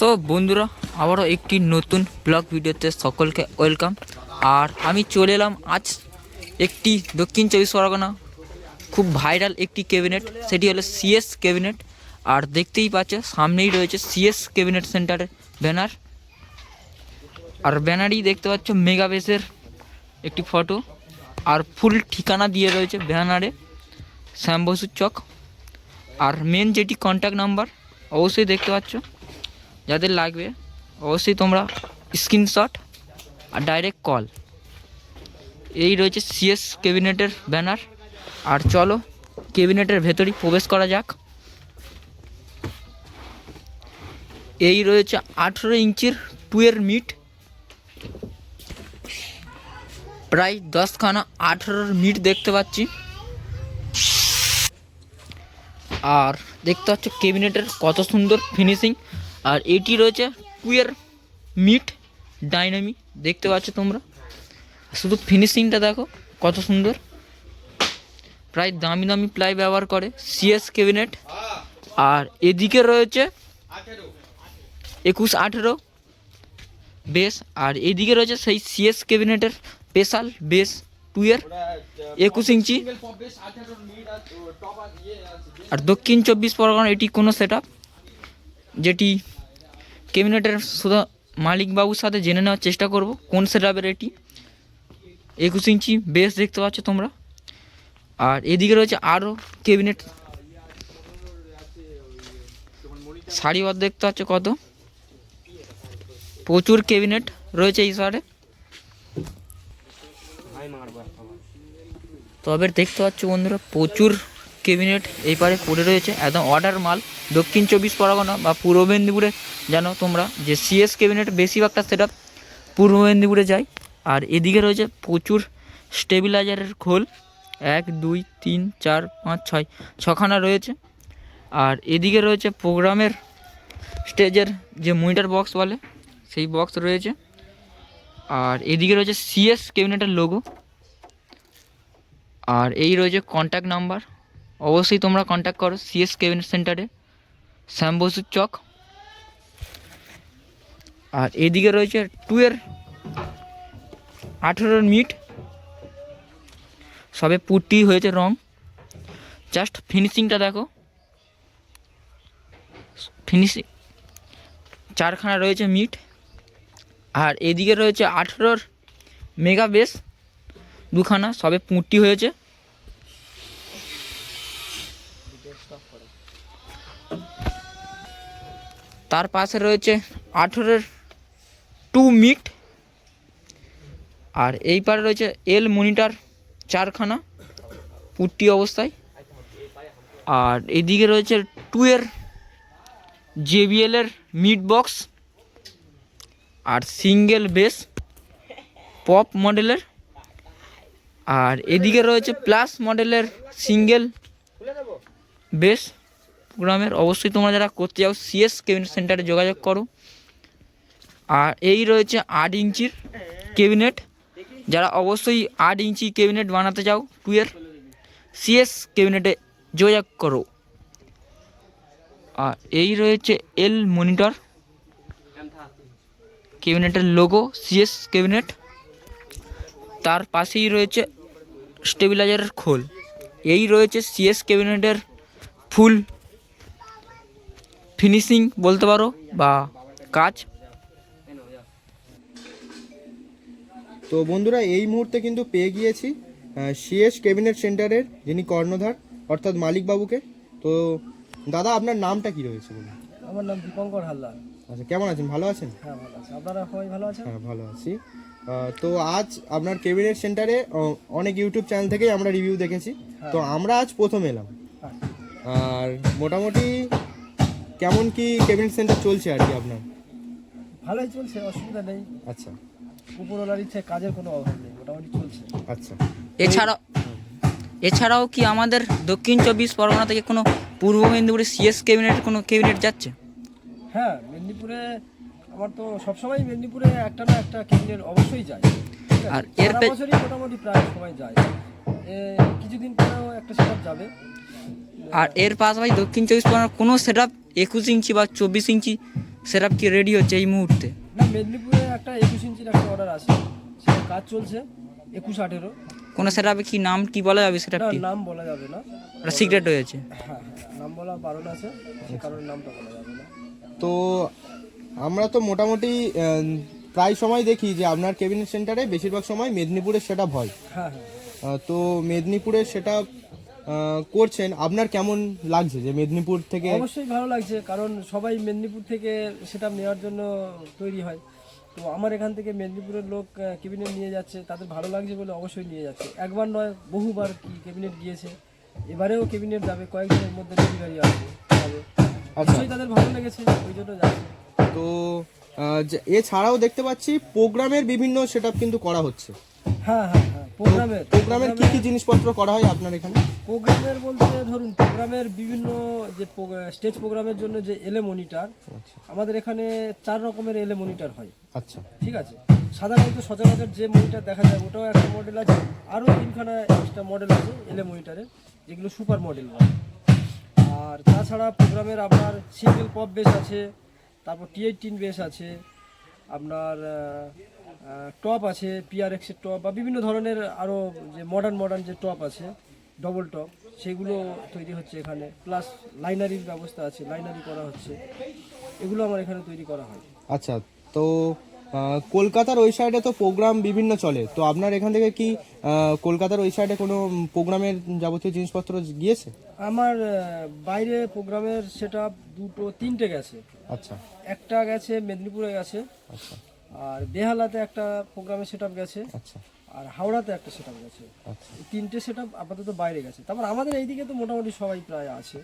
So বন্ধুরা, আবারও একটি নতুন ব্লগ ভিডিওতে সকলকে ওয়েলকাম আর আমি চলে এলাম আজ একটি দক্ষিণ চব্বিশ পরগনা, খুব ভাইরাল একটি ক্যাবিনেট সেটি হলো সিএস ক্যাবিনেট আর দেখতেই পাচ্ছ, সামনেই রয়েছে সিএস ক্যাবিনেট সেন্টারের ব্যানার আর ব্যানারই দেখতে পাচ্ছ মেগা বেসের একটি ফটো আর ফুল ঠিকানা দিয়ে রয়েছে ব্যানারে শ্যাম বসুর চক। আর মেন যেটি কন্ট্যাক্ট নাম্বার অবশ্যই দেখতে পাচ্ছ। যাদের লাগবে, অবশ্যই তোমরা স্ক্রিনশট আর ডাইরেক্ট কল এই রয়েছে সিএস ক্যাবিনেটের ব্যানার আর চলো ক্যাবিনেটের ভেতরেই প্রবেশ করা যাক। এই রয়েছে আঠেরো ইঞ্চির টুয়ের মিট। প্রায় দশখানা আঠেরোর মিট দেখতে পাচ্ছি। আর দেখতে পাচ্ছ ক্যাবিনেটের কত সুন্দর ফিনিশিং আর এটি রয়েছে টুয়ের মিট ডাইনামি দেখতে পাচ্ছ তোমরা। শুধু ফিনিশিংটা দেখো, কত সুন্দর। প্রায় দামি দামি প্লাই ব্যবহার করে সিএস ক্যাবিনেট আর এদিকে রয়েছে একুশ আঠেরো বেশ, আর এদিকে রয়েছে সেই সিএস ক্যাবিনেটের স্পেশাল বেস টুয়ের একুশ ইঞ্চি। আর দক্ষিণ চব্বিশ পরগনা এটি কোনো সেট যেটি ক্যাবিনেটের শুধু মালিকবাবুর সাথে জেনে নেওয়ার চেষ্টা করব। কোন সেট এটি? একুশ ইঞ্চি বেস দেখতে পাচ্ছ তোমরা। আর এদিকে রয়েছে আরও ক্যাবিনেট। সারিবদ্ধ দেখতে পাচ্ছ কত? প্রচুর ক্যাবিনেট রয়েছে এই শহরে তবে দেখতে পাচ্ছ বন্ধুরা, প্রচুর ক্যাবিনেট এই পারে পড়ে রয়েছে একদম অর্ডার মাল। দক্ষিণ চব্বিশ পরগনা বা পূর্ব মেদিনীপুরে জানো তোমরা যে সিএস ক্যাবিনেট বেশিরভাগটা সেটা পূর্ব মেদিনীপুরে যায় আর এদিকে রয়েছে প্রচুর স্টেবিলাইজারের খোল। এক, দুই, তিন, চার, পাঁচ, ছয়, ছখানা রয়েছে। আর এদিকে রয়েছে প্রোগ্রামের স্টেজের যে মনিটর বক্স বলে, সেই বক্স রয়েছে। আর এদিকে রয়েছে সিএস ক্যাবিনেটের লোগো আর এই রয়েছে কন্ট্যাক্ট নাম্বার অবশ্যই তোমরা কন্ট্যাক্ট করো সিএস ক্যাবিনেট সেন্টারে শ্যাম বসুর চক। আর এদিকে রয়েছে টুয়ের আঠেরোর মিট সবে পুটি হয়েছে রং। জাস্ট ফিনিশিংটা দেখো। ফিনিশিং চারখানা রয়েছে মিট। আর এদিকে রয়েছে আঠেরোর মেগা বেস দুখানা, সবে পুঁটি হয়েছে। তার পাশে রয়েছে আঠেরোর টু মিট। আর এই পারে রয়েছে এল মনিটার চারখানা পুট্টি অবস্থায়। আর এদিকে রয়েছে টু এর জেবিএলের মিট বক্স আর সিঙ্গেল বেস পপ মডেলের। আর এদিকে রয়েছে প্লাস মডেলের সিঙ্গেল বেস প্রোগ্রামের অবশ্যই তোমরা যারা করতে যাও সিএস কেবিনেট সেন্টারে যোগাযোগ করো। আর এই রয়েছে আট ইঞ্চির কেবিনেট যারা অবশ্যই আট ইঞ্চি কেবিনেট বানাতে চাও টুয়ের সিএস কেবিনেটে যোগাযোগ করো। আর এই রয়েছে এল মনিটর কেবিনেটের লোগো সিএস কেবিনেট তার পাশেই রয়েছে স্টেবিলাইজারের খোল। এই রয়েছে সিএস ক্যাবিনেটের ফুল ফিনিশিং বলতে পারো বা কাজ। তো বন্ধুরা এই মুহূর্তে কিন্তু পেয়ে গিয়েছি সিএস ক্যাবিনেট সেন্টারের যিনি কর্ণধার অর্থাৎ মালিকবাবুকে। তো দাদা আপনার নামটা কি রয়েছে বলুন? আমার নাম দীপঙ্কর হালদার। আচ্ছা কেমন আছেন? ভালো আছেন? হ্যাঁ ভালো আছে। আপনারা সবাই ভালো আছেন? হ্যাঁ ভালো আছি। তো আজ আপনার ক্যাবিনেট সেন্টারে অনেক ইউটিউব চ্যানেল থেকেই আমরা রিভিউ দেখেছি। তো আমরা আজ প্রথম এলাম। হ্যাঁ। আর মোটামুটি কেমন কি ক্যাবিনেট সেন্টার চলছে আর কি আপনার? ভালোই চলছে অসুবিধা নেই। আচ্ছা। উপরওয়ালার ইচ্ছে কাজের কোনো অভাব নেই মোটামুটি চলছে। আচ্ছা। এছাড়া এছাড়াও কি আমাদের দক্ষিণ চব্বিশ পরগনা থেকে কোনো পূর্ব মেদিনীপুরে সিএস ক্যাবিনেটের কোনো ক্যাবিনেট যাচ্ছে? হ্যাঁ মেদিনীপুরে আমার তো সবসময় মেদিনীপুরে একটা না একটা কেন্দ্রের অবশ্যই যায়। আর এর বছরই মোটামুটি প্রায় সময় যায়। কিছুদিন পরেও একটা সেট যাবে। আর এর পাশাপাশি দক্ষিণ চব্বিশ পরগনার কোনো সেট আপ একুশ ইঞ্চি বা চব্বিশ ইঞ্চি সেট আপ কি রেডি হচ্ছে এই মুহূর্তে? না মেদিনীপুরে একটা একুশ ইঞ্চির একটা অর্ডার আছে। সেটা কাজ চলছে একুশ আঠেরো। কোনো সেট কি নাম কি বলা যাবে সেটআপটি নাম বলা যাবে না। ওটা সিক্রেট হয়েছে হ্যাঁ হ্যাঁ নাম বলা বারণ আছে সে কারণে নামটা বলা যাবে না। তো আমরা তো মোটামুটি প্রায় সময় দেখি যে আপনার কেবিনেট সেন্টারে বেশিরভাগ সময় মেদিনীপুরের সেটা হয়। হ্যাঁ হ্যাঁ। তো মেদিনীপুরের সেটা করছেন আপনার কেমন লাগছে যে মেদিনীপুর থেকে? অবশ্যই ভালো লাগছে কারণ সবাই মেদিনীপুর থেকে সেটা নেওয়ার জন্য তৈরি হয়। তো আমার এখান থেকে মেদিনীপুরের লোক ক্যাবিনেট নিয়ে যাচ্ছে তাদের ভালো লাগছে বলে অবশ্যই নিয়ে যাচ্ছে। একবার নয় বহুবার কি ক্যাবিনেট গিয়েছে এবারেও ক্যাবিনেট যাবে কয়েকদিনের মধ্যে ডেলিভারি আসবে আচ্ছা। তাদের ভালো লেগেছে ওই জন্য যাচ্ছে। তো এছাড়াও দেখতে পাচ্ছি প্রোগ্রামের বিভিন্ন সেট কিন্তু করা হচ্ছে। হ্যাঁ হ্যাঁ হ্যাঁ প্রোগ্রামের প্রোগ্রামের কি কি জিনিসপত্র করা হয় আপনার এখানে? প্রোগ্রামের বলতে ধরুন প্রোগ্রামের বিভিন্ন যে স্টেজ প্রোগ্রামের জন্য যে এলে মনিটর আচ্ছা। আমাদের এখানে চার রকমের এলে মনিটর হয়। আচ্ছা। ঠিক আছে? সাধারণত সচরাচর যে মনিটর দেখা যায় ওটাও একটা মডেল আছে আরও তিনখানা এক্সট্রা মডেল আছে এলে মনিটরের যেগুলো সুপার মডেল হয়। আর তাছাড়া প্রোগ্রামের আপনার সিঙ্গেল পপ বেস আছে তারপর টি এইটিন বেস আছে আপনার টপ আছে পিআর এক্সের টপ বা বিভিন্ন ধরনের আরও যে মডার্ন মডার্ন যে টপ আছে ডবল টপ সেগুলো তৈরি হচ্ছে এখানে। প্লাস লাইনারির ব্যবস্থা আছে লাইনারি করা হচ্ছে। এগুলো আমার এখানে তৈরি করা হয়। আচ্ছা তো কলকাতার ওই সাইডে তো প্রোগ্রাম বিভিন্ন চলে। তো আপনার এখান থেকে কি কলকাতার ওই সাইডে কোনো প্রোগ্রামের যাবতীয় জিনিসপত্র গিয়েছে? আমার বাইরে প্রোগ্রামের সেটা দুটো তিনটে গেছে। আচ্ছা। একটা গেছে মেদিনীপুরে গেছে। আচ্ছা। আর বেহালাতে একটা প্রোগ্রামের সেট আপ গেছে। আচ্ছা। আর হাওড়াতে একটা সেট আপ গেছে। আচ্ছা। তিনটে সেট আপ আপাতত বাইরে গেছে। তারপর আমাদের এইদিকে তো মোটামুটি সবাই প্রায় আছে।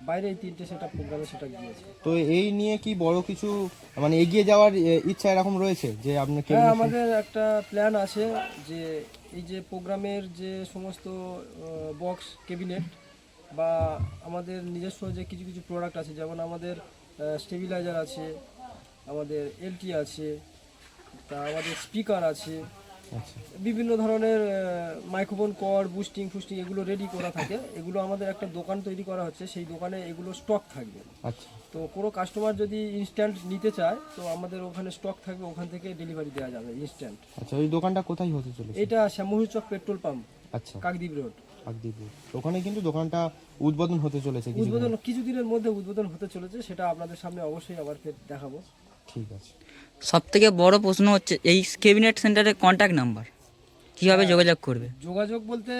বাইরে এই তিনটে সেট প্রোগ্রামের সেট আপ গিয়েছে। তো এই নিয়ে কি বড় কিছু মানে এগিয়ে যাওয়ার ইচ্ছা এরকম রয়েছে যে আপনার হ্যাঁ আমাদের একটা প্ল্যান আছে যে এই যে প্রোগ্রামের যে সমস্ত বক্স ক্যাবিনেট বা আমাদের নিজস্ব যে কিছু কিছু প্রোডাক্ট আছে যেমন আমাদের স্টেবিলাইজার আছে আমাদের এলটি আছে তা আমাদের স্পিকার আছে আচ্ছা। বিভিন্ন ধরনের মাইক্রোফোন কর বুস্টিং ফুস্টিং এগুলো রেডি করা থাকে। এগুলো আমাদের একটা দোকান তৈরি করা হচ্ছে সেই দোকানে এগুলো স্টক থাকবে। আচ্ছা। তো কোনো কাস্টমার যদি ইনস্ট্যান্ট নিতে চায় তো আমাদের ওখানে স্টক থাকবে ওখান থেকে ডেলিভারি দেওয়া যাবে ইনস্ট্যান্ট আচ্ছা ওই দোকানটা কোথায় হতে চলেছে? এটা শ্যামহুর চক পেট্রোল পাম্প আচ্ছা। কাকদ্বীপ রোড কাকদ্বীপপুর ওখানে কিন্তু দোকানটা উদ্বোধন হতে চলেছে উদ্বোধন কিছুদিনের মধ্যে উদ্বোধন হতে চলেছে সেটা আপনাদের সামনে অবশ্যই আবার ফের দেখাবো। ঠিক আছে। সব থেকে বড় প্রশ্ন হচ্ছে এই ক্যাবিনেট সেন্টারের কন্ট্যাক্ট নাম্বার কীভাবে যোগাযোগ করবে? যোগাযোগ বলতে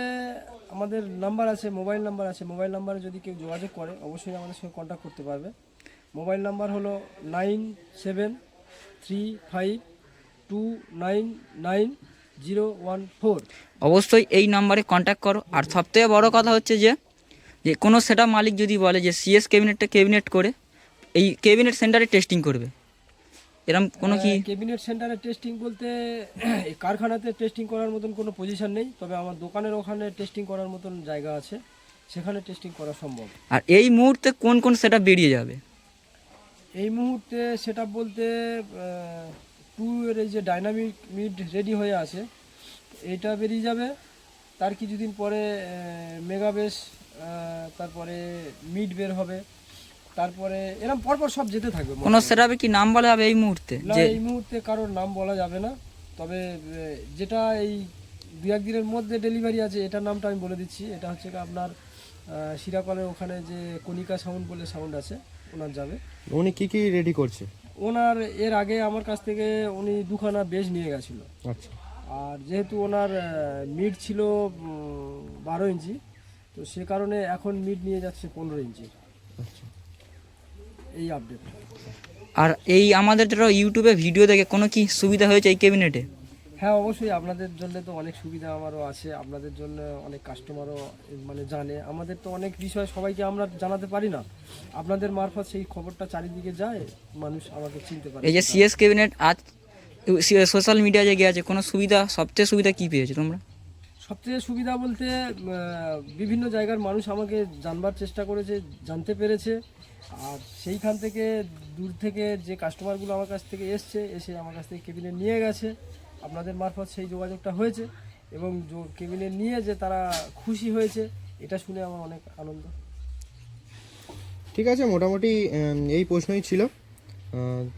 আমাদের নাম্বার আছে মোবাইল নাম্বার আছে। মোবাইল নাম্বারে যদি কেউ যোগাযোগ করে অবশ্যই আমাদের সঙ্গে কন্ট্যাক্ট করতে পারবে। মোবাইল নাম্বার হলো nine seven three five two nine nine zero one four অবশ্যই এই নাম্বারে কন্ট্যাক্ট করো। আর সবথেকে বড় কথা হচ্ছে যে যে কোনো সেটা মালিক যদি বলে যে সিএস ক্যাবিনেটটা ক্যাবিনেট করে এই ক্যাবিনেট সেন্টারে টেস্টিং করবে। এরম কোনো কি? ক্যাবিনেট সেন্টারে টেস্টিং বলতে এই কারখানাতে টেস্টিং করার মতন কোনো পজিশন নেই তবে আমার দোকানের ওখানে টেস্টিং করার মতন জায়গা আছে সেখানে টেস্টিং করা সম্ভব। আর এই মুহূর্তে কোন কোন সেটা বেরিয়ে যাবে? এই মুহূর্তে সেটা বলতে টু এর এই যে ডাইনামিক মিড রেডি হয়ে আছে এটা বেরিয়ে যাবে। তার কিছুদিন পরে মেগাবেস তারপরে মিড বের হবে। তারপরে এরকম পরপর সব যেতে থাকবে কোনো সেটাবে কি নাম বলা যাবে এই মুহূর্তে? না এই মুহূর্তে কারোর নাম বলা যাবে না। তবে যেটা এই দু একদিনের মধ্যে ডেলিভারি আছে এটার নামটা আমি বলে দিচ্ছি। এটা হচ্ছে আপনার শিরাকলের ওখানে যে কণিকা সাউন্ড বলে সাউন্ড আছে ওনার যাবে। উনি কি কি রেডি করছে? ওনার এর আগে আমার কাছ থেকে উনি দুখানা বেজ নিয়ে গেছিল। আচ্ছা। আর যেহেতু ওনার মিড ছিল বারো ইঞ্চি তো সে কারণে এখন মিট নিয়ে যাচ্ছে পনেরো ইঞ্চি। আচ্ছা। এই আপডেট আর এই আমাদের যারা ইউটিউবে ভিডিও দেখে কোনো কি সুবিধা হয়েছে এই ক্যাবিনেটে হ্যাঁ অবশ্যই আপনাদের জন্য তো অনেক সুবিধা আমারও আছে। আপনাদের জন্য অনেক কাস্টমারও মানে জানে। আমাদের তো অনেক বিষয় সবাইকে আমরা জানাতে পারি না। আপনাদের মারফত সেই খবরটা চারিদিকে যায় মানুষ আমাকে চিনতে পারে। এই যে সিএস ক্যাবিনেট আজ সোশ্যাল মিডিয়া যে গিয়েছে কোনো সুবিধা সবচেয়ে সুবিধা কী পেয়েছে তোমরা? সবচেয়ে সুবিধা বলতে বিভিন্ন জায়গার মানুষ আমাকে জানবার চেষ্টা করেছে জানতে পেরেছে। আর সেইখান থেকে দূর থেকে যে কাস্টমারগুলো আমার কাছ থেকে এসছে এসে আমার কাছ থেকে কেবিনে নিয়ে গেছে। আপনাদের মারফত সেই যোগাযোগটা হয়েছে এবং কেবিনে নিয়ে যে তারা খুশি হয়েছে এটা শুনে আমার অনেক আনন্দ। ঠিক আছে মোটামুটি এই প্রশ্নই ছিল।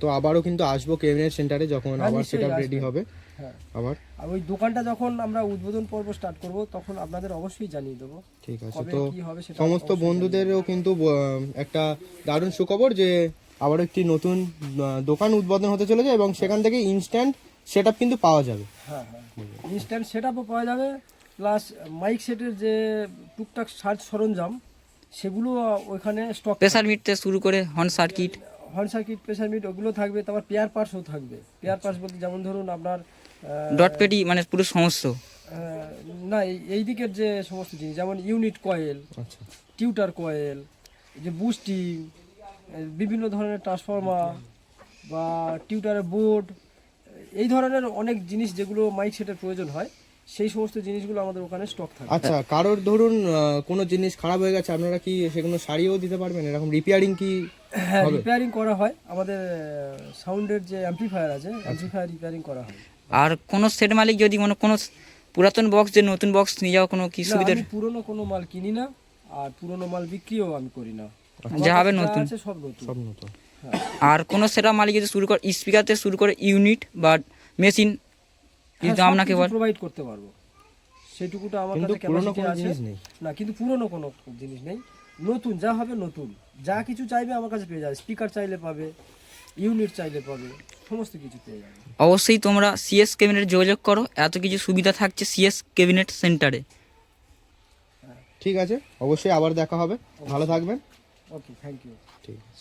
তো আবারও কিন্তু আসব কেবিনেট সেন্টারে যখন হ্যাঁ, আবার সেটা রেডি হবে। হ্যাঁ। আবার? আর ওই দোকানটা যখন আমরা উদ্বোধন পর্ব স্টার্ট করব তখন আপনাদের অবশ্যই জানিয়ে দেবো। ঠিক আছে তো সমস্ত বন্ধুদেরও কিন্তু একটা দারুণ সুখবর যে আবার একটি নতুন দোকান উদ্বোধন হতে চলেছে এবং সেখান থেকে ইনস্ট্যান্ট সেট কিন্তু পাওয়া যাবে। হ্যাঁ হ্যাঁ। ইনস্ট্যান্ট সেট আপও পাওয়া যাবে প্লাস মাইক সেটের যে টুকটাক সাজ সরঞ্জাম সেগুলো ওইখানে স্টক প্রেসার মিট থেকে শুরু করে horn circuit horn circuit pressure mid ওগুলো থাকবে তারপর পেয়ার পার্টসও থাকবে। পেয়ার পার্টস বলতে যেমন ধরুন আপনার ডট পেটি মানে পুরো সমস্ত। না এই- এই দিকের যে সমস্ত জিনিস যেমন ইউনিট কয়েল আচ্ছা। টিউটার কয়েল যে বুস্টিং বিভিন্ন ধরনের ট্রান্সফর্মার বা টিউটারের বোর্ড এই ধরনের অনেক জিনিস যেগুলো মাইক সেটের প্রয়োজন হয়। সেই সমস্ত জিনিসগুলো আমাদের ওখানে স্টক থাকে। আচ্ছা কারোর ধরুন কোনো জিনিস খারাপ হয়ে গেছে আপনারা কি সেগুলো সারিয়েও দিতে পারবেন? এরকম রিপেয়ারিং কি হ্যাঁ রিপেয়ারিং করা হয়। আমাদের সাউন্ডের যে অ্যাম্পলিফায়ার আছে অ্যাম্পলিফায়ার রিপেয়ারিং করা হয়। আর কোনো সেট মালিক যদি মানে কোনো পুরাতন বক্স যে নতুন বক্স নিয়ে যাওয়া কোনো কি সুবিধা আমি পুরনো কোনো মাল কিনি না আর পুরনো মাল বিক্রিও আমি করি না। যা হবে নতুন। আছে সব নতুন। সব নতুন। হ্যাঁ। আর কোনো সেটা মালিক যদি শুরু করে স্পিকারতে শুরু করে ইউনিট বা মেশিন কিন্তু আপনাকে বল প্রোভাইড করতে পারব। সেটুকুটা আমার কাছে ক্যাপাসিটি আছে। না কিন্তু পুরনো কোনো জিনিস নেই। নতুন যা হবে নতুন। যা কিছু চাইবে আমার কাছে পেয়ে যাবে। স্পিকার চাইলে পাবে ইউনিট চাইলে পাবে সমস্ত কিছু পেয়ে যাবে। অবশ্যই তোমরা সিএস ক্যাবিনেট যোগাযোগ করো। এত কিছু সুবিধা থাকছে সিএস ক্যাবিনেট সেন্টারে ঠিক আছে। অবশ্যই আবার দেখা হবে। ভালো থাকবেন। ওকে থ্যাংক ইউ ঠিক আছে।